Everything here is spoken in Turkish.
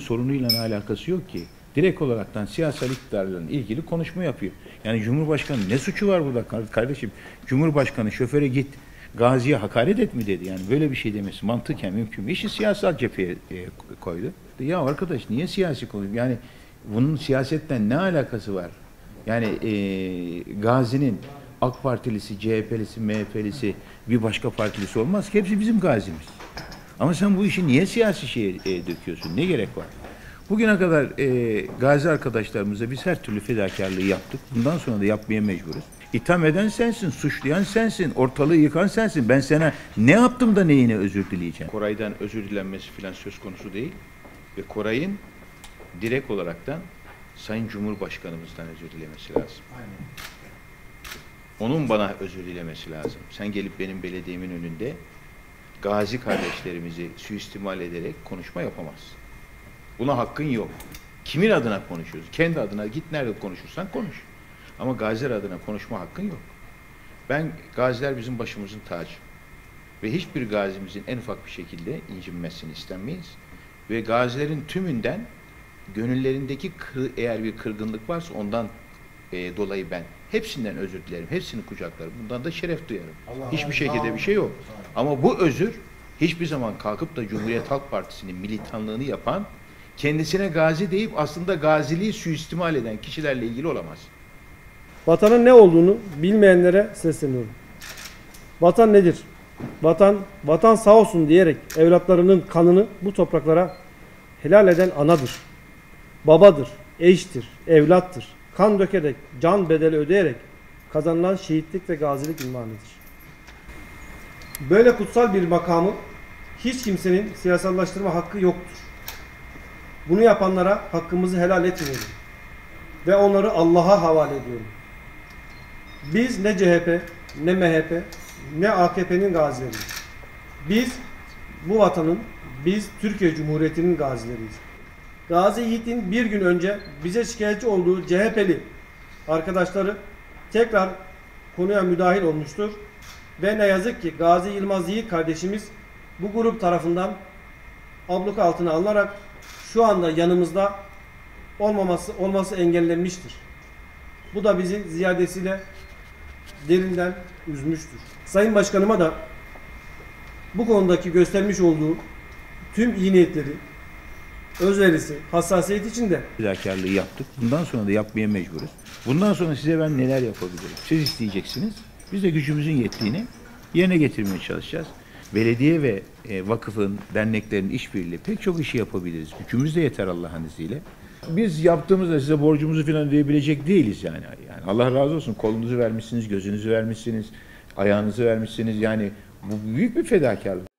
sorunuyla alakası yok ki. Direkt olaraktan siyasal iktidarla ilgili konuşma yapıyor. Yani Cumhurbaşkanı ne suçu var burada kar- kardeşim? Cumhurbaşkanı şoföre git Gazi'ye hakaret et mi dedi. Yani böyle bir şey demesi mantıken mümkün mü? İşi siyasal cepheye e, koydu. Ya arkadaş niye siyasi konuşuyor? Yani bunun siyasetten ne alakası var? Yani e, Gazi'nin AK Partilisi, CHP'lisi, MHP'lisi bir başka partilisi olmaz ki hepsi bizim gazimiz. Ama sen bu işi niye siyasi şeye e, döküyorsun? Ne gerek var? Bugüne kadar e, gazi arkadaşlarımıza biz her türlü fedakarlığı yaptık. Bundan sonra da yapmaya mecburuz. İtham eden sensin, suçlayan sensin, ortalığı yıkan sensin. Ben sana ne yaptım da neyine özür dileyeceğim? Koray'dan özür dilenmesi falan söz konusu değil. Ve Koray'ın direkt olaraktan Sayın Cumhurbaşkanımızdan özür dilemesi lazım. Onun bana özür dilemesi lazım. Sen gelip benim belediyemin önünde gazi kardeşlerimizi suistimal ederek konuşma yapamazsın. Buna hakkın yok. Kimin adına konuşuyoruz? Kendi adına git nerede konuşursan konuş. Ama gaziler adına konuşma hakkın yok. Ben gaziler bizim başımızın tacı. Ve hiçbir gazimizin en ufak bir şekilde incinmesini istemeyiz. Ve gazilerin tümünden gönüllerindeki kır- eğer bir kırgınlık varsa ondan e, dolayı ben hepsinden özür dilerim. Hepsini kucaklarım. Bundan da şeref duyarım. Hiçbir şekilde bir şey yok. Ama bu özür hiçbir zaman kalkıp da Cumhuriyet Halk Partisi'nin militanlığını yapan, kendisine gazi deyip aslında gaziliği suistimal eden kişilerle ilgili olamaz. Vatanın ne olduğunu bilmeyenlere sesleniyorum. Vatan nedir? Vatan, vatan sağ olsun diyerek evlatlarının kanını bu topraklara helal eden anadır. Babadır, eştir, evlattır. Kan dökerek, can bedeli ödeyerek kazanılan şehitlik ve gazilik ünvanıdır. Böyle kutsal bir makamı hiç kimsenin siyasallaştırma hakkı yoktur. Bunu yapanlara hakkımızı helal etmiyorum. Ve onları Allah'a havale ediyorum. Biz ne CHP, ne MHP, ne AKP'nin gazileriyiz. Biz bu vatanın, biz Türkiye Cumhuriyeti'nin gazileriyiz. Gazi Yiğit'in bir gün önce bize şikayetçi olduğu CHP'li arkadaşları tekrar konuya müdahil olmuştur. Ve ne yazık ki Gazi Yılmaz Yiğit kardeşimiz bu grup tarafından abluka altına alınarak şu anda yanımızda olmaması olması engellenmiştir. Bu da bizi ziyadesiyle derinden üzmüştür. Sayın Başkanıma da bu konudaki göstermiş olduğu tüm iyi niyetleri, özverisi, hassasiyet için de fedakarlığı yaptık. Bundan sonra da yapmaya mecburuz. Bundan sonra size ben neler yapabilirim? Siz isteyeceksiniz. Biz de gücümüzün yettiğini yerine getirmeye çalışacağız. Belediye ve e, vakıfın, derneklerin işbirliği pek çok işi yapabiliriz. Gücümüz de yeter Allah'ın izniyle. Biz yaptığımızda size borcumuzu falan ödeyebilecek değiliz yani. yani. Allah razı olsun kolunuzu vermişsiniz, gözünüzü vermişsiniz, ayağınızı vermişsiniz. Yani bu büyük bir fedakarlık.